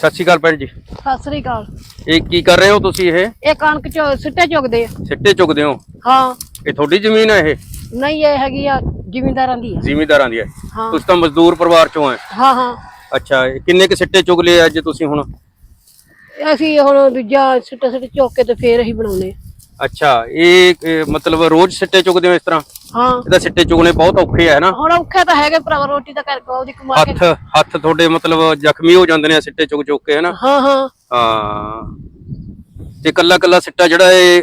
ਸਤਿ ਸ਼੍ਰੀ ਅਕਾਲ ਭੈਣ ਜੀ। ਸਤਿ ਸ੍ਰੀ ਅਕਾਲ। ਇਹ ਕੀ ਕਰ ਰਹੇ ਹੋ ਤੁਸੀਂ ਇਹ? ਇਹ ਕਣਕ ਚ ਸਿੱਟੇ ਚੁਗਦੇ ਆ। ਸਿੱਟੇ ਚੁਗਦੇ ਹੋ? ਹਾਂ। ਇਹ ਤੁਹਾਡੀ ਜ਼ਮੀਨ ਹੈ ਇਹ? ਨਹੀਂ ਇਹ ਹੈਗੀ ਆ ਜ਼ਿਮੀਂਦਾਰਾਂ ਦੀ ਆ। ਜ਼ਿਮੀਂਦਾਰਾਂ ਦੀ ਹੈ ਹਾਂ। ਤੁਸੀਂ ਤਾਂ ਮਜ਼ਦੂਰ ਪਰਿਵਾਰ ਚੋਂ ਹੈ ਹਾਂ ਹਾਂ। ਅੱਛਾ ਇਹ ਕਿੰਨੇ ਕੁ ਸਿੱਟੇ ਚੁਗ ਲਏ ਅੱਜ ਤੁਸੀਂ ਹੁਣ? ਅਸੀਂ ਹੁਣ ਦੂਜਾ ਸਿੱਟੇ ਸਿੱਟੇ ਚੁੱਕ ਕੇ ਤੇ ਫੇਰ ਅਸੀਂ ਬਣਾਉਨੇ ਅੱਛਾ ਇਹ ਇਹ ਮਤਲਬ ਰੋਜ਼ ਸਿੱਟੇ ਚੁਗਦੇ ਹੋ ਇਸ ਤਰ੍ਹਾਂ? ਹਾਂ। ਇਹਦਾ ਸਿੱਟੇ ਚੁਗਣੇ ਬਹੁਤ ਔਖੇ ਹੈ ਨਾ? ਹੁਣ ਔਖੇ ਤਾਂ ਹੈਗੇ ਭਰਾਵਾ ਰੋਟੀ ਤਾਂ ਕਰਕੇ ਉਹਦੀ ਕਮਾ ਕੇ ਹੱਥ ਹੱਥ ਤੁਹਾਡੇ ਮਤਲਬ ਜ਼ਖਮੀ ਹੋ ਜਾਂਦੇ ਨੇ ਸਿੱਟੇ ਚੁਗ ਚੁਗ ਕੇ ਹੈ ਹਾਂ ਹਾਂ। ਹਾਂ। ਤੇ ਕੱਲਾ ਕੱਲਾ ਸਿੱਟਾ ਜਿਹੜਾ ਇਹ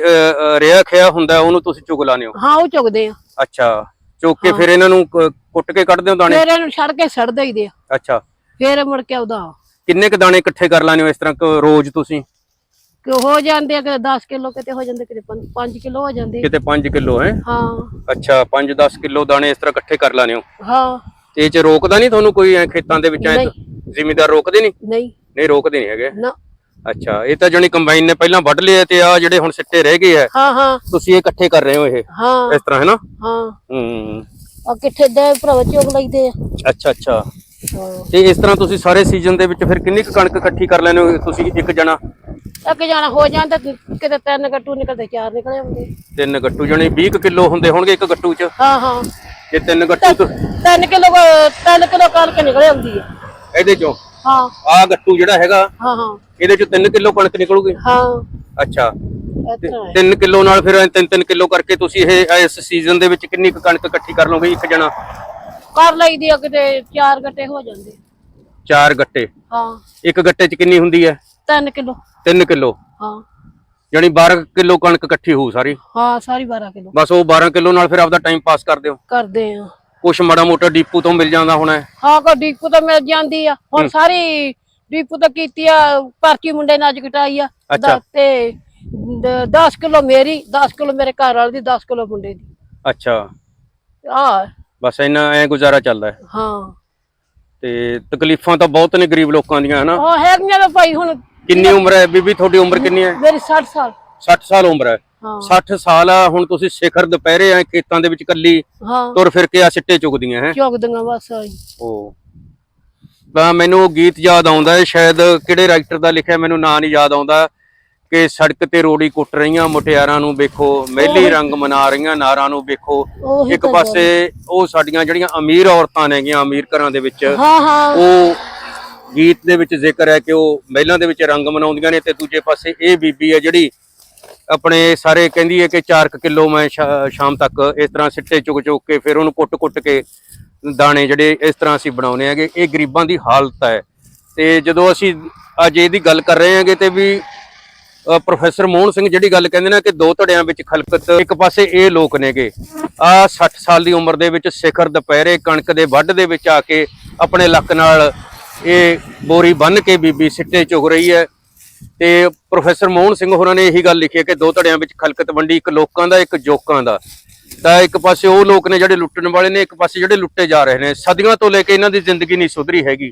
ਰਿਹਾ ਖਿਆ ਹੁੰਦਾ ਉਹਨੂੰ ਤੁਸੀਂ ਚੁਗ ਲਾਉਂਦੇ ਹੋ? ਹਾਂ ਉਹ ਚੁਗਦੇ ਆ। ਅੱਛਾ। ਚੁੱਕ ਕੇ ਫਿਰ ਇਹਨਾਂ ਨੂੰ ਕੁੱਟ ਕੇ ਕੱਢਦੇ ਹੋ ਦਾਣੇ? ਫੇਰ ਇਹਨੂੰ ਛੱਡ ਕੇ ਸੜ ਦਈਦੇ ਆ। ਅੱਛਾ। ਫੇਰ ਮੁੜ ਕੇ ਉਹਦਾ ਕਿੰਨੇ ਕ ਦਾਣੇ ਇਕੱਠੇ ਕਰ ਲਾਨੇ ਹੋ ਇਸ ਤਰ੍ਹਾਂ ਕ- ਰੋਜ਼ ਤੁਸੀਂ? ਕਿ ਹੋ ਜਾਂਦੇ ਆ ਕਿ 10 ਕਿਲੋ ਕਿਤੇ ਹੋ ਜਾਂਦੇ ਕਿਤੇ 5 ਕਿਲੋ ਹੋ ਜਾਂਦੇ। ਕਿਤੇ 5 ਕਿਲੋ ਹੈ? ਹਾਂ। ਅੱਛਾ 5-10 ਕਿਲੋ ਦਾਣੇ ਇਸ ਤਰ੍ਹਾਂ ਇਕੱਠੇ ਕਰ ਲਾਨੇ ਹੋ? ਹਾਂ। ਤੇ ਇਹ ਚ ਰੋਕਦਾ ਨਹੀਂ ਤੁਹਾਨੂੰ ਕੋਈ ਐ ਖੇਤਾਂ ਦੇ ਵਿੱਚ ਐ। ਜ਼ਿਮੀਦਾਰ ਰੋਕਦੇ ਨਹੀਂ? ਨਹੀਂ। ਨਹੀਂ ਰੋਕਦੇ ਨਹੀਂ ਹੈਗੇ? ਨਾ। ਅੱਛਾ ਇਹ ਤਾਂ ਜਣੀ ਕੰਬਾਈਨ ਨੇ ਪਹਿਲਾਂ ਵੱਢ ਲਏ ਆ ਤੇ ਆ ਜਿਹੜੇ ਹੁਣ ਸਿੱਟੇ ਰਹਿ ਗਏ ਆ। ਹਾਂ ਹਾਂ। ਤੁਸੀਂ ਇਹ ਇਕੱਠੇ ਕਰ ਰਹੇ ਹੋ ਇਹ? ਹਾਂ। ਇਸ ਤਰ੍ਹਾਂ ਹੈ ਨਾ ਹਾਂ। ਹੂੰ। ਆ ਕਿੱਥੇ ਦੇ ਭਰਾਵਾ ਚੁਗ ਲਈਦੇ ਆ। ਅੱਛਾ ਅੱਛਾ। ਤੇ ਇਸ ਤਰ੍ਹਾਂ ਤੁਸੀਂ ਸਾਰੇ ਸੀਜ਼ਨ ਦੇ ਵਿੱਚ ਫਿਰ ਕਿੰਨੀ ਕੁ ਕਣਕ ਇਕੱਠੀ ਕਰ ਲੈਨੇ ਹੋ? ਤੁਸੀਂ ਇੱਕ ਜਣਾ ਇੱਕ ਜਾਣਾ ਹੋ ਜਾਂਦਾ ਤੇ ਕਿਤੇ ਤਿੰਨ ਗੱਟੂ ਨਿਕਲਦੇ ਚਾਰ ਨਿਕਲੇ ਹੁੰਦੇ। ਤਿੰਨ ਗੱਟੂ ਜਣੀ 20 ਕਿਲੋ ਹੁੰਦੇ ਹੋਣਗੇ ਇੱਕ ਗੱਟੂ 'ਚ? ਹਾਂ ਹਾਂ। ਜੇ ਤਿੰਨ ਗੱਟੂ ਤੋਂ ਤਿੰਨ ਕਿਲੋ ਤਿੰਨ ਕਿਲੋ ਕਣਕ ਨਿਕਲੇ ਹੁੰਦੀ ਆ। ਇਹਦੇ ਚੋਂ? ਹਾਂ। ਆ ਗੱਟੂ ਜਿਹੜਾ ਹੈਗਾ ਹਾਂ ਹਾਂ। ਇਹਦੇ ਚੋਂ 3 ਕਿਲੋ ਕਣਕ ਨਿਕਲੂਗੀ? ਹਾਂ। ਅੱਛਾ। ਇਸ ਤਰ੍ਹਾਂ ਹੈ। 3 ਕਿਲੋ ਨਾਲ ਫਿਰ 3-3 ਕਿਲੋ ਕਰਕੇ ਤੁਸੀਂ ਇਹ ਇਸ ਸੀਜ਼ਨ ਦੇ ਵਿੱਚ ਕਿੰਨੀ ਕੁ ਕਣਕ ਇਕੱਠੀ ਕਰ ਲਓਗੇ ਇੱਕ ਜਣਾ? ਕਰ ਲਈਦੀ ਆ ਕਿਤੇ ਚਾਰ ਗੱਟੇ ਹੋ ਜਾਂਦੇ। ਚਾਰ ਗੱਟੇ। ਹਾਂ। ਇੱਕ ਗੱਟੇ 'ਚ ਕਿੰਨੀ ਹੁੰਦੀ ਹੈ? ਤਿੰਨ ਕਿਲੋ। 3 ਕਿਲੋ? ਹਾਂ। ਯਾਨੀ 12 ਕਿਲੋ ਕਣਕ ਇਕੱਠੀ ਹੋਊ ਸਾਰੀ? ਹਾਂ ਸਾਰੀ 12 ਕਿਲੋ। ਬਸ ਉਹ 12 ਕਿਲੋ ਨਾਲ ਫਿਰ ਆਪਦਾ ਟਾਈਮ ਪਾਸ ਕਰਦੇ ਹੋ? ਕਰਦੇ ਆ। ਕੁਛ ਮਾੜਾ ਮੋਟਾ ਡੀਪੂ ਤੋਂ ਮਿਲ ਜਾਂਦਾ ਹੋਣਾ ਹੈ। ਕੋ ਡੀਪੂ ਤਾਂ ਮਿਲ ਜਾਂਦੀ ਆ। ਹੁਣ ਸਾਰੀ ਡੀਪੂ ਤਾਂ ਕੀਤੀ ਆ ਪਰਚੀ ਮੁੰਡੇ ਨੇ ਅੱਜ ਕਟਾਈ ਆ। ਤੇ 10 ਕਿਲੋ ਮੇਰੀ 10 ਕਿਲੋ ਮੇਰੇ ਘਰ ਵਾਲੇ ਦੀ 10 ਕਿਲੋ ਮੁੰਡੇ ਦੀ। ਅੱਛਾ। ਆ ਬਸ ਇੰਨਾ ਐ ਗੁਜ਼ਾਰਾ ਚੱਲਦਾ ਹੈ। ਹਾਂ। ਤੇ ਤਕਲੀਫਾਂ ਤਾਂ ਬਹੁਤ ਨੇ ਗਰੀਬ ਲੋਕਾਂ ਦੀਆਂ ਹਨਾ ਉਹ ਹੈਗੀਆਂ ਤਾਂ ਭਾਈ ਹੁਣ ਕਿੰਨੀ ਉਮਰ ਹੈ? ਬੀਬੀ ਤੁਹਾਡੀ ਉਮਰ ਕਿੰਨੀ ਹੈ? ਮੇਰੀ 60 ਸਾਲ। 60 ਸਾਲ ਉਮਰ ਹੈ। ਹਾਂ। 60 ਸਾਲ ਆ ਹੁਣ ਤੁਸੀਂ ਸਿਖਰ ਦੁਪਹਿਰੇ ਆ ਖੇਤਾਂ ਦੇ ਵਿੱਚ ਕੱਲੀ ਤੁਰ ਫਿਰ ਕੇ ਆ ਸਿੱਟੇ ਚੁਗਦੀਆਂ ਹੈ? ਚੁਗਦੀਆਂ ਬਸ ਉਹ ਤਾਂ ਮੈਨੂੰ ਉਹ ਗੀਤ ਯਾਦ ਆਉਂਦਾ ਹੈ ਸ਼ਾਇਦ ਕਿਹੜੇ ਰਾਈਟਰ ਦਾ ਲਿਖਿਆ ਮੈਨੂੰ ਨਾਂ ਨਹੀਂ ਯਾਦ ਆਉਂਦਾ ਕਿ ਸੜਕ ਤੇ ਰੋੜੀ ਕੁੱਟ ਰਹੀਆਂ ਮੁਟਿਆਰਾਂ ਨੂੰ ਵੇਖੋ ਮਹਿਲੀ ਰੰਗ ਮਨਾ ਰਹੀਆਂ ਨਾਰਾਂ ਨੂੰ ਵੇਖੋ। ਇੱਕ ਪਾਸੇ ਉਹ ਸਾਡੀਆਂ ਜਿਹੜੀਆਂ ਅਮੀਰ ਔਰਤਾਂ ਨੇਗੀਆਂ ਅਮੀਰ ਘਰਾਂ ਦੇ ਵਿੱਚ ਉਹ ਗੀਤ ਦੇ ਵਿੱਚ ਜ਼ਿਕਰ ਹੈ ਕਿ ਉਹ ਮਹਿਲਾਂ ਦੇ ਵਿੱਚ ਰੰਗ ਮਨਾਉਂਦੀਆਂ ਨੇ ਤੇ ਦੂਜੇ ਪਾਸੇ ਇਹ ਬੀਬੀ ਹੈ ਜਿਹੜੀ ਆਪਣੇ ਸਾਰੇ ਕਹਿੰਦੀ ਹੈ ਕਿ 4 ਕਿਲੋ ਮੈਂ ਸ਼ਾਮ ਤੱਕ ਇਸ ਤਰ੍ਹਾਂ ਸਿੱਟੇ ਚੁਗ ਚੁਗ ਕੇ ਫਿਰ ਉਹਨੂੰ ਕੁੱਟ-ਕੁੱਟ ਕੇ ਦਾਣੇ ਜਿਹੜੇ ਇਸ ਤਰ੍ਹਾਂ ਅਸੀਂ ਬਣਾਉਨੇ ਹੈਗੇ, ਇਹ ਗਰੀਬਾਂ ਦੀ ਹਾਲਤ ਹੈ। ਤੇ ਜਦੋਂ ਅਸੀਂ ਅੱਜ ਇਹਦੀ ਗੱਲ ਕਰ ਰਹੇ ਹਾਂਗੇ ਤੇ ਵੀ ਪ੍ਰੋਫੈਸਰ ਮੋਹਨ ਸਿੰਘ ਜਿਹੜੀ ਗੱਲ ਕਹਿੰਦੇ ਨੇ ਕਿ ਦੋ ਧੜਿਆਂ ਵਿੱਚ ਖਲਕਤ, ਇੱਕ ਪਾਸੇ ਇਹ ਲੋਕ ਨੇਗੇ। ਆ 60 ਸਾਲ ਦੀ ਉਮਰ ਦੇ ਵਿੱਚ ਸਿਖਰ ਦੁਪਹਿਰੇ ਕਣਕ ਦੇ ਵੱਢ ਦੇ ਵਿੱਚ ਆ ਕੇ ਆਪਣੇ ਲੱਕ ਨਾਲ ਇਹ ਬੋਰੀ ਬੰਨ ਕੇ ਬੀਬੀ ਸਿੱਟੇ ਚੁਗ ਰਹੀ ਹੈ ਤੇ ਪ੍ਰੋਫੈਸਰ ਮੋਹਨ ਸਿੰਘ ਹੋਰਾਂ ਨੇ ਇਹੀ ਗੱਲ ਲਿਖੀ ਹੈ ਕਿ ਦੋ ਧੜਿਆਂ ਵਿੱਚ ਖਲਕਤ ਵੰਡੀ ਇੱਕ ਲੋਕਾਂ ਦਾ ਇੱਕ ਜੋਕਾਂ ਦਾ। ਤਾਂ ਇੱਕ ਪਾਸੇ ਉਹ ਲੋਕ ਨੇ ਜਿਹੜੇ ਲੁੱਟਣ ਵਾਲੇ ਨੇ ਇੱਕ ਪਾਸੇ ਜਿਹੜੇ ਲੁੱਟੇ ਜਾ ਰਹੇ ਨੇ। ਸਦੀਆਂ ਤੋਂ ਲੈ ਕੇ ਇਹਨਾਂ ਦੀ ਜ਼ਿੰਦਗੀ ਨਹੀਂ ਸੁਧਰੀ ਹੈਗੀ।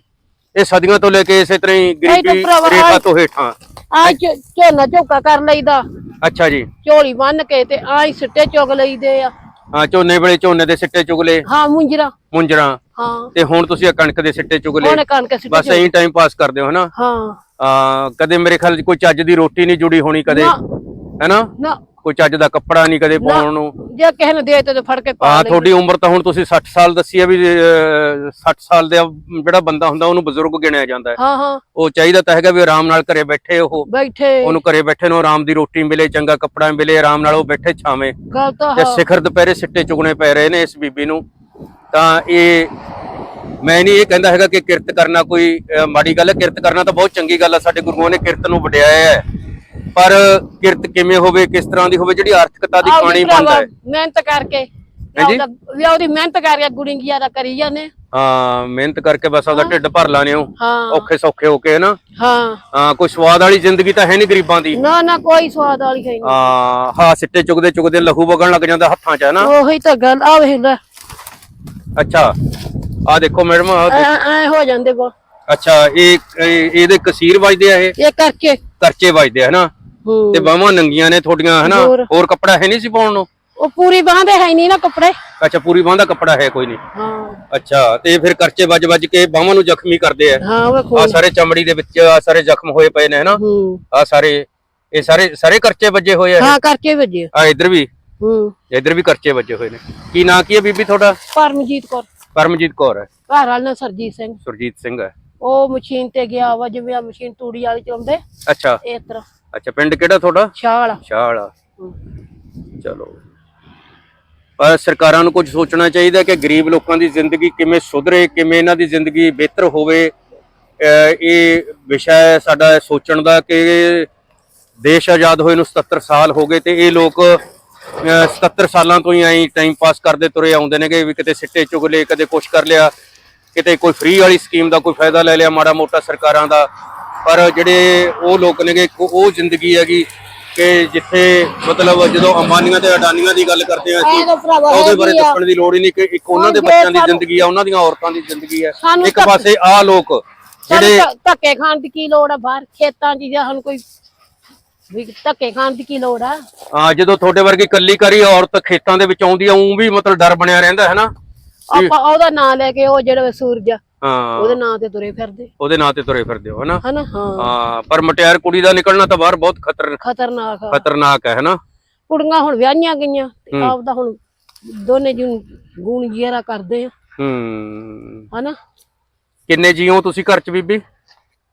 ਇਹ ਸਦੀਆਂ ਤੋਂ ਲੈ ਕੇ ਇਸੇ ਤਰ੍ਹਾਂ ਹੀ ਗਰੀਬੀ ਰੇਖਾ ਤੋਂ ਹੇਠਾਂ। ਆ ਝੋਨਾ ਝੋਕਾ ਕਰ ਲਈਦਾ। ਅੱਛਾ ਜੀ। ਝੋਲੀ ਬੰਨ ਕੇ ਤੇ ਆਈ ਸਿੱਟੇ ਚੁਗ ਲਈਦੇ ਆ। ਹਾਂ ਝੋਨੇ ਵੇਲੇ ਝੋਨੇ ਦੇ ਸਿੱਟੇ ਚੁਗਲੇ ਹਾਂ ਮੁੰਜਰਾ। ਮੁੰਜਰਾਂ। ਹਾਂ। ਤੇ ਹੁਣ ਤੁਸੀਂ ਕਣਕ ਦੇ ਸਿੱਟੇ ਉਹਨੇ ਕਣਕ ਸਿੱਟੇ ਬਸ ਐਂ ਟਾਈਮ ਪਾਸ ਕਰਦੇ ਹੋ ਹਨਾ? ਹਾਂ। ਆ ਕਦੇ ਮੇਰੇ ਖਿਆਲ 'ਚ ਕੋਈ ਚੱਜ ਦੀ ਰੋਟੀ ਨਹੀਂ ਜੁੜੀ ਹੋਣੀ ਕਦੇ ਨਾ। ਹੈਨਾ? ਨਾ। ਕੋਈ ਚੱਜ ਦਾ ਕੱਪੜਾ ਨਹੀਂ ਕਦੇ ਪਾਉਣ ਨੂੰ। ਜੇ ਕਿਸੇ ਨੇ ਦੇ ਤੇ ਤੇ ਫੜ ਕੇ ਪਾ ਲਈ ਤੁਹਾਡੀ ਉਮਰ ਤਾਂ ਹੁਣ ਤੁਸੀਂ 60 ਸਾਲ ਦੱਸੀ ਹੈ ਵੀ ਅਹ, 60 ਸਾਲ ਦਾ ਜਿਹੜਾ ਬੰਦਾ ਹੁੰਦਾ ਉਹਨੂੰ ਬਜ਼ੁਰਗ ਗਿਣਿਆ ਜਾਂਦਾ ਹੈ। ਹਾਂ ਹਾਂ। ਉਹ ਚਾਹੀਦਾ ਤਾਂ ਹੈਗਾ ਵੀ ਆਰਾਮ ਨਾਲ ਘਰੇ ਬੈਠੇ ਉਹ। ਬੈਠੇ। ਉਹਨੂੰ ਘਰੇ ਬੈਠੇ ਨੂੰ ਆਰਾਮ ਦੀ ਰੋਟੀ ਮਿਲੇ ਚੰਗਾ ਕੱਪੜਾ ਮਿਲੇ ਆਰਾਮ ਨਾਲ ਉਹ ਬੈਠੇ ਛਾਵੇਂ। ਗੱਲ ਤਾਂ ਤੇ ਹਾਂ। ਸਿਖਰ ਦੁਪਹਿਰੇ ਸਿੱਟੇ ਚੁਗਣੇ ਪੈ ਰਹੇ ਨੇ ਇਸ ਬੀਬੀ ਨੂੰ। ਤਾਂ ਇਹ ਮੈਂ ਨਹੀਂ ਇਹ ਕਹਿੰਦਾ ਹੈਗਾ ਕਿ ਕਿਰਤ ਕਰਨਾ ਕੋਈ ਮਾੜੀ ਗੱਲ ਹੈ। ਕਿਰਤ ਕਰਨਾ ਤਾਂ ਬਹੁਤ ਚੰਗੀ ਗੱਲ ਹੈ ਸਾਡੇ ਗੁਰੂਆਂ ਨੇ ਕਿਰਤ ਨੂੰ ਵਡਿਆਇਆ ਹੈ। ਪਰ ਕਿਰਤ ਕਿਵੇਂ ਹੋਵੇ ਕਿਸ ਤਰ੍ਹਾਂ ਦੀ ਹੋਵੇ ਜਿਹੜੀ ਆਰਥਿਕਤਾ ਦੀ ਪਾਣੀ ਬਣਦਾ ਹੈ। ਮਿਹਨਤ ਕਰਕੇ ਹਾਂਜੀ? ਵੀ ਉਹਦੀ ਮਿਹਨਤ ਕਰਕੇ ਗੁੜੀਆਂ ਦਾ ਕਰੀ ਜਾਂਦੇ ਹਾਂ ਮਿਹਨਤ ਕਰਕੇ ਬਸ ਆਪਦਾ ਢਿੱਡ ਭਰ ਲਾਣੇ ਹੋ। ਔਖੇ ਸੌਖੇ ਹੋ ਕੇ ਨਾ? ਹਾਂ। ਹਾਂ ਕੋਈ ਸਵਾਦ ਵਾਲੀ ਜ਼ਿੰਦਗੀ ਤਾਂ ਹੈ ਨਹੀਂ ਗਰੀਬਾਂ ਦੀ। ਨਾ ਨਾ ਕੋਈ ਸਵਾਦ ਵਾਲੀ ਹੈ ਨਹੀਂ। ਹਾਂ ਹਾਂ ਸਿੱਟੇ ਚੁਗਦੇ ਚੁਗਦੇ ਲਹੂ ਵਗਣ ਲੱਗ ਜਾਂਦਾ ਹੱਥਾਂ 'ਚ ਹੈ ਨਾ? ਉਹੀ ਤਾਂ ਗੱਲ ਆ ਵੇਖ ਲੈ। ਅੱਛਾ। ਆ ਦੇਖੋ ਮੈਡਮ ਆਹ ਐ ਹੋ ਜਾਂਦੇ ਬੋ ਅੱਛਾ ਇਹ ਇਹ- ਇਹਦੇ ਕਸੀਰ ਵੱਜਦੇ ਆ ਇਹ? ਇਹ ਕਰਕੇ। ਕਰਚੇ ਵੱਜਦੇ ਆ ਹਨਾ? ਹੂੰ। ਤੇ ਬਾਹਾਂ ਨੰਗੀਆਂ ਨੇ ਤੁਹਾਡੀਆਂ ਹਨਾ? ਹੋਰ। ਹੋਰ ਕੱਪੜਾ ਹੈ ਨਹੀਂ ਸੀ ਪਾਉਣ ਨੂੰ? ਉਹ ਪੂਰੀ ਬਾਂਹ ਦੇ ਹੈ ਨਹੀਂ ਨਾ ਕੱਪੜੇ। ਅੱਛਾ ਪੂਰੀ ਬਾਂਹ ਦਾ ਕੱਪੜਾ ਹੈ ਕੋਈ ਨਹੀਂ। ਹਾਂ। ਅੱਛਾ ਤੇ ਫਿਰ ਕਰਚੇ ਵੱਜ ਵੱਜ ਕੇ ਬਾਹਾਂ ਨੂੰ ਜ਼ਖਮੀ ਕਰਦੇ ਆ। ਹਾਂ ਉਹ ਆ ਖੂਨ ਸਾਰੇ ਚਮੜੀ ਦੇ ਵਿੱਚ ਆ ਸਾਰੇ ਜ਼ਖਮ ਹੋਏ ਪਏ ਨੇ ਹਨਾ? ਹੂੰ। ਆ ਸਾਰੇ ਇਹ ਸਾਰੇ ਸਾਰੇ ਕਰਚੇ ਵੱਜੇ ਹੋਏ ਆ ਹਾਂ ਕਰਕੇ ਵੱਜੇ। ਆ ਇੱਧਰ ਵੀ। ਹੂੰ। ਇੱਧਰ ਵੀ ਕਰਚੇ ਵੱਜੇ ਹੋਏ ਨੇ। ਕੀ ਨਾਂ ਕੀ ਹੈ ਬੀਬੀ ਤੁਹਾਡਾ? ਪਰਮਜੀਤ ਕੌਰ। ਪਰਮਜੀਤ ਕੌਰ ਹੈ। ਘਰ ਵਾਲਾ ਨਾਂ ਸਰਜੀਤ ਸਿੰਘ। ਸੁਰਜੀਤ ਸਿੰਘ ਹੈ। ਉਹ ਮਸ਼ੀਨ ਤੇ ਗਿਆ ਵਾ ਜਿਵੇਂ ਆ ਮਸ਼ੀਨ ਤੂੜੀ ਵਾਲੀ ਚਲਾਉਂਦੇ ਅੱਛਾ। ਇਸ ਤਰ੍ਹਾਂ। ਅੱਛਾ ਪਿੰਡ ਕਿਹੜਾ ਤੁਹਾਡਾ? ਛਾਲ ਹੂੰ। ਚਲੋ। ਪਰ ਸਰਕਾਰਾਂ ਨੂੰ ਕੁਝ ਸੋਚਣਾ ਚਾਹੀਦਾ ਕਿ ਗਰੀਬ ਲੋਕਾਂ ਦੀ ਜ਼ਿੰਦਗੀ ਕਿਵੇਂ ਸੁਧਰੇ ਕਿਵੇਂ ਇਹਨਾਂ ਦੀ ਜ਼ਿੰਦਗੀ ਬਿਹਤਰ ਹੋਵੇ। ਇਹ ਵਿਸ਼ਾ ਹੈ ਸਾਡਾ ਸੋਚਣ ਦਾ ਕਿ ਦੇਸ਼ ਆਜ਼ਾਦ ਹੋਏ ਨੂੰ 77 ਸਾਲ ਹੋ ਗਏ ਤੇ ਇਹ ਲੋਕ 77 ਸਾਲਾਂ ਤੋਂ ਹੀ ਐਂ ਟਾਈਮ ਪਾਸ ਕਰਦੇ ਤੁਰੇ ਆਉਂਦੇ ਨੇਗੇ ਵੀ ਕਿਤੇ ਸਿੱਟੇ ਚੁਗ ਲਏ ਕਦੇ ਕੁਛ ਕਰ ਲਿਆ ਕਿਤੇ ਕੋਈ ਫ੍ਰੀ ਵਾਲੀ ਸਕੀਮ ਦਾ ਕੋਈ ਫਾਇਦਾ ਲੈ ਲਿਆ ਮਾੜਾ ਮੋਟਾ ਸਰਕਾਰਾਂ ਦਾ। ਪਰ ਜਿਹੜੇ ਉਹ ਲੋਕ ਨੇਗੇ ਉਹ ਜ਼ਿੰਦਗੀ ਹੈਗੀ ਕਿ ਜਿੱਥੇ ਮਤਲਬ ਜਦੋਂ ਅੰਬਾਨੀਆਂ ਤੇ ਅਡਾਨੀਆਂ ਦੀ ਗੱਲ ਕਰਦੇ ਆ ਅਸੀਂ ਉਹਦੇ ਬਾਰੇ। ਦੱਸਣ ਦੀ ਲੋੜ ਹੀ ਨਹੀਂ ਕਿ ਇੱਕ ਉਹਨਾਂ ਦੇ ਬੱਚਿਆਂ ਦੀ ਜ਼ਿੰਦਗੀ ਆ ਉਹਨਾਂ ਦੀਆਂ ਔਰਤਾਂ ਦੀ ਜ਼ਿੰਦਗੀ ਆ। ਇੱਕ ਪਾਸੇ ਆ ਲੋਕ ਜਿਹੜੇ ਜਿਹੜੇ ਧੱਕੇ ਖਾਣ ਦੀ ਕੀ ਲੋੜ ਆ? ਬਾਹਰ ਖੇਤਾਂ 'ਚ ਜਾਂ ਸਾਨੂੰ ਕੋਈ ਵੀ ਧੱਕੇ ਖਾਣ ਦੀ ਕੀ ਲੋੜ ਆ? ਆ ਜਦੋਂ ਤੁਹਾਡੇ ਵਰਗੀ ਕੱਲੀ ਕਰੀ ਔਰਤ ਖੇਤਾਂ ਦੇ ਵਿੱਚ ਆਉਂਦੀ ਆ ਉਂ ਵੀ ਮਤਲਬ ਡਰ ਬਣਿਆ ਰਹਿੰਦਾ ਹੈ ਨਾ? ਆਪਾਂ ਉਹਦਾ ਨਾਂ ਲੈ ਕੇ ਉਹ ਜਿਹੜਾ ਸੂਰਜ ਆ ਹਾਂ। ਉਹਦੇ ਨਾਂ ਤੇ ਤੁਰੇ ਫਿਰਦੇ। ਉਹਦੇ ਨਾਂ ਤੇ ਤੁਰੇ ਫਿਰਦੇ ਹੋ ਹਨਾ ਹਨਾ? ਹਾਂ। ਹਾਂ ਪਰ ਮਟਿਆਰ ਕੁੜੀ ਦਾ ਨਿਕਲਣਾ ਤਾਂ ਬਾਹਰ ਬਹੁਤ ਖਤਰ ਖਤਰਨਾਕ ਖਤਰਨਾਕ ਹੈ ਹਨਾ ਕੁੜੀਆਂ ਹੁਣ ਵਿਆਹੀਆਂ ਗਈਆਂ ਤੇ ਹੂੰ। ਆਪਦਾ ਹੁਣ ਦੋਨੇ ਜੀ ਗੂਣ ਜੀਰਾ ਕਰਦੇ ਆ। ਹੂੰ। ਹਨਾ? ਕਿੰਨੇ ਜੀਓ ਤੁਸੀਂ ਘਰ ਚ ਬੀਬੀ?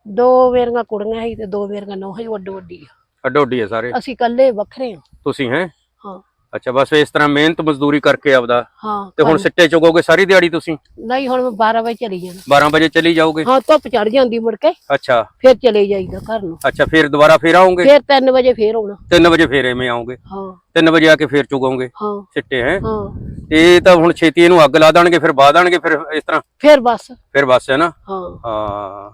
ਦੋ ਵੇਰੀਆਂ ਕੁੜੀਆਂ ਸੀ ਤੇ ਦੋ ਵੇਰੀਆਂ ਨੌਂ ਸੀ ਵੱਡ ਵੱਡੀ ਆ। ਅੱਡੋਡੀ ਆ ਸਾਰੇ? ਅਸੀਂ ਇਕੱਲੇ ਵੱਖਰੇ ਆ ਤੁਸੀਂ ਹੈ? ਹਾਂ। ਅੱਛਾ ਬਸ ਇਸ ਤਰ੍ਹਾਂ ਮਿਹਨਤ ਮਜ਼ਦੂਰੀ ਕਰਕੇ ਆਪਦਾ? ਹਾਂ ਤੇ ਹੁਣ ਸਿੱਟੇ ਚੁਗੋਗੇ ਸਾਰੀ ਦਿਹਾੜੀ ਤੁਸੀਂ? ਨਹੀਂ ਹੁਣ ਮੈਂ 12 ਵਜੇ ਚਲੀ ਜਾਣਾ। 12 ਵਜੇ ਚਲੀ ਜਾਓਗੇ? ਹਾਂ ਧੁੱਪ ਚੜ ਜਾਂਦੀ ਮੁੜ ਕੇ। ਅੱਛਾ। ਫਿਰ ਚਲੇ ਜਾਈਦਾ ਘਰ ਨੂੰ। ਅੱਛਾ ਫਿਰ ਦੁਬਾਰਾ ਫੇਰ ਆਓਗੇ? ਫਿਰ 3 ਵਜੇ ਫੇਰ ਆਉਣਾ। 3 ਵਜੇ ਫੇਰ ਐਵੇਂ ਆਓਗੇ? ਹਾਂ। 3 ਵਜੇ ਆ ਕੇ ਫੇਰ ਚੁਗੋਗੇ ਹਾਂ। ਸਿੱਟੇ ਹੈ? ਹਾਂ। ਇਹ ਤਾਂ ਹੁਣ ਛੇਤੀ ਇਹਨੂੰ ਅੱਗ ਲਾ ਦੇਣਗੇ ਫਿਰ ਬਾਹ ਦੇਣਗੇ ਫਿਰ ਇਸ ਤਰ੍ਹਾਂ? ਫਿਰ ਬਸ। ਫਿਰ ਬਸ ਹੈ ਨਾ? ਹਾਂ। ਹਾਂ।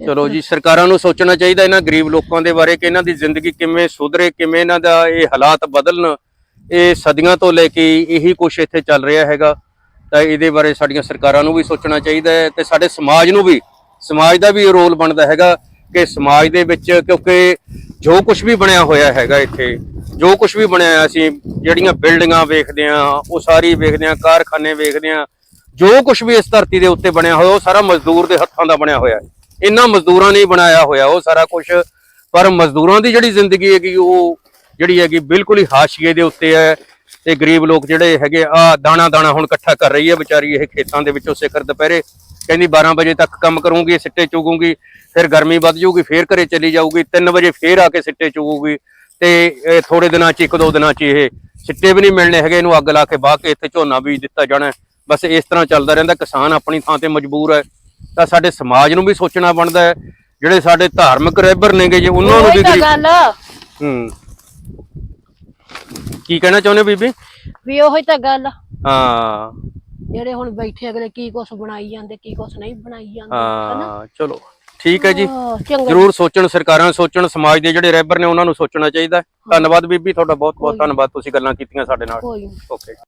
ਚਲੋ ਜੀ, ਸਰਕਾਰਾਂ ਨੂੰ ਸੋਚਣਾ ਚਾਹੀਦਾ ਇਹਨਾਂ ਗਰੀਬ ਲੋਕਾਂ ਦੇ ਬਾਰੇ ਕਿ ਇਹਨਾਂ ਦੀ ਜ਼ਿੰਦਗੀ ਕਿਵੇਂ ਸੁਧਰੇ, ਕਿਵੇਂ ਇਹਨਾਂ ਦਾ ਇਹ ਹਾਲਾਤ ਬਦਲਣ। ਇਹ ਸਦੀਆਂ ਤੋਂ ਲੈ ਕੇ ਇਹੀ ਕੁਝ ਇੱਥੇ ਚੱਲ ਰਿਹਾ ਹੈਗਾ। ਤਾਂ ਇਹਦੇ ਬਾਰੇ ਸਾਡੀਆਂ ਸਰਕਾਰਾਂ ਨੂੰ ਵੀ ਸੋਚਣਾ ਚਾਹੀਦਾ ਹੈ ਤੇ ਸਾਡੇ ਸਮਾਜ ਨੂੰ ਵੀ, ਸਮਾਜ ਦਾ ਵੀ ਰੋਲ ਬਣਦਾ ਹੈਗਾ ਕਿ ਸਮਾਜ ਦੇ ਵਿੱਚ ਕਿਉਂਕਿ ਜੋ ਕੁਝ ਵੀ ਬਣਿਆ ਹੋਇਆ ਹੈਗਾ ਇੱਥੇ, ਜੋ ਕੁਝ ਵੀ ਬਣਿਆ ਅਸੀਂ ਜਿਹੜੀਆਂ ਬਿਲਡਿੰਗਾਂ ਵੇਖਦੇ ਆ ਉਹ ਸਾਰੀ ਵੇਖਦੇ ਆ ਕਾਰਖਾਨੇ ਵੇਖਦੇ ਆ ਜੋ ਕੁਝ ਵੀ ਇਸ ਧਰਤੀ ਦੇ ਉੱਤੇ ਬਣਿਆ ਹੋਇਆ ਉਹ ਸਾਰਾ ਮਜ਼ਦੂਰ ਦੇ ਹੱਥਾਂ ਦਾ ਬਣਿਆ ਹੋਇਆ ਹੈ। ਇਹਨਾਂ ਮਜ਼ਦੂਰਾਂ ਨੇ ਬਣਾਇਆ ਹੋਇਆ ਉਹ ਸਾਰਾ ਕੁਝ ਪਰ ਮਜ਼ਦੂਰਾਂ ਦੀ ਜਿਹੜੀ ਜ਼ਿੰਦਗੀ ਹੈਗੀ, ਉਹ ਜਿਹੜੀ ਹੈਗੀ ਬਿਲਕੁਲ ਹੀ ਹਾਸ਼ੀਏ ਦੇ ਉੱਤੇ ਹੈ। ਤੇ ਗਰੀਬ ਲੋਕ ਜਿਹੜੇ ਹੈਗੇ, ਆ ਦਾਣਾ ਦਾਣਾ ਹੁਣ ਇਕੱਠਾ ਕਰ ਰਹੀ ਹੈ ਵਿਚਾਰੀ, ਇਹ ਖੇਤਾਂ ਦੇ ਵਿੱਚੋਂ ਸਿਖਰ ਦੁਪਹਿਰੇ। ਕਹਿੰਦੀ 12 ਵਜੇ ਤੱਕ ਕੰਮ ਕਰੂੰਗੀ, ਸਿੱਟੇ ਚੁਗੂੰਗੀ, ਫਿਰ ਗਰਮੀ ਵੱਧ ਜਾਊਗੀ, ਫਿਰ ਘਰੇ ਚਲੀ ਜਾਊਗੀ 3 ਵਜੇ ਫੇਰ ਆ ਕੇ ਸਿੱਟੇ ਚੁਗੂਗੀ। ਤੇ ਥੋੜੇ ਦਿਨਾਂ ਚ ਇੱਕ ਦੋ ਦਿਨਾਂ ਚ ਇਹ ਸਿੱਟੇ ਵੀ ਨਹੀਂ ਮਿਲਣੇ ਹੈਗੇ, ਇਹਨੂੰ ਅੱਗ ਲਾ ਕੇ ਬਾਹ ਕੇ ਇੱਥੇ ਝੋਨਾ ਬੀਜ ਦਿੱਤਾ ਜਾਣਾ ਬਸ ਇਸ ਤਰ੍ਹਾਂ ਚੱਲਦਾ ਰਹਿੰਦਾ, ਕਿਸਾਨ ਆਪਣੀ ਥਾਂ ਤੇ ਮਜਬੂਰ ਹੈ। ਤਾਂ ਸਾਡੇ ਸਮਾਜ ਨੂੰ ਵੀ ਸੋਚਣਾ ਬਣਦਾ ਹੈ। ਜਿਹੜੇ ਸਾਡੇ ਧਾਰਮਿਕ ਰਹਿਬਰ ਨੇਗੇ ਜੇ ਉਹਨਾਂ ਨੂੰ ਵੀ ਉਹੀ ਤਾਂ ਗਰੀਬ ਗੱਲ। ਹੂੰ। ਕੀ ਕਹਿਣਾ ਚਾਹੁੰਦੇ ਬੀਬੀ? ਵੀ ਉਹੀ ਤਾਂ ਗੱਲ। ਹਾਂ। ਜਿਹੜੇ ਹੁਣ ਬੈਠੇ ਅਗਲੇ ਕੀ ਕੁਛ ਬਣਾਈ ਜਾਂਦੇ ਕੀ ਕੁਛ ਨਹੀਂ ਬਣਾਈ ਜਾਂਦੇ ਹਨਾ? ਹਾਂ ਚਲੋ ਠੀਕ ਹੈ ਜੀ। ਚੰਗਾ ਜਰੂਰ ਸੋਚਣ ਸਰਕਾਰਾਂ ਸੋਚਣ ਸਮਾਜ ਦੇ ਜਿਹੜੇ ਰਹਿਬਰ ਨੇ ਉਹਨਾਂ ਨੂੰ ਸੋਚਣਾ ਚਾਹੀਦਾ ਹੈ। ਧੰਨਵਾਦ ਬੀਬੀ ਤੁਹਾਡਾ ਬਹੁਤ ਬਹੁਤ ਧੰਨਵਾਦ। ਤੁਸੀਂ ਗੱਲਾਂ ਕੀਤੀਆਂ ਸਾਡੇ ਨਾਲ। ਕੋਈ ਨੀ। ਓਕੇ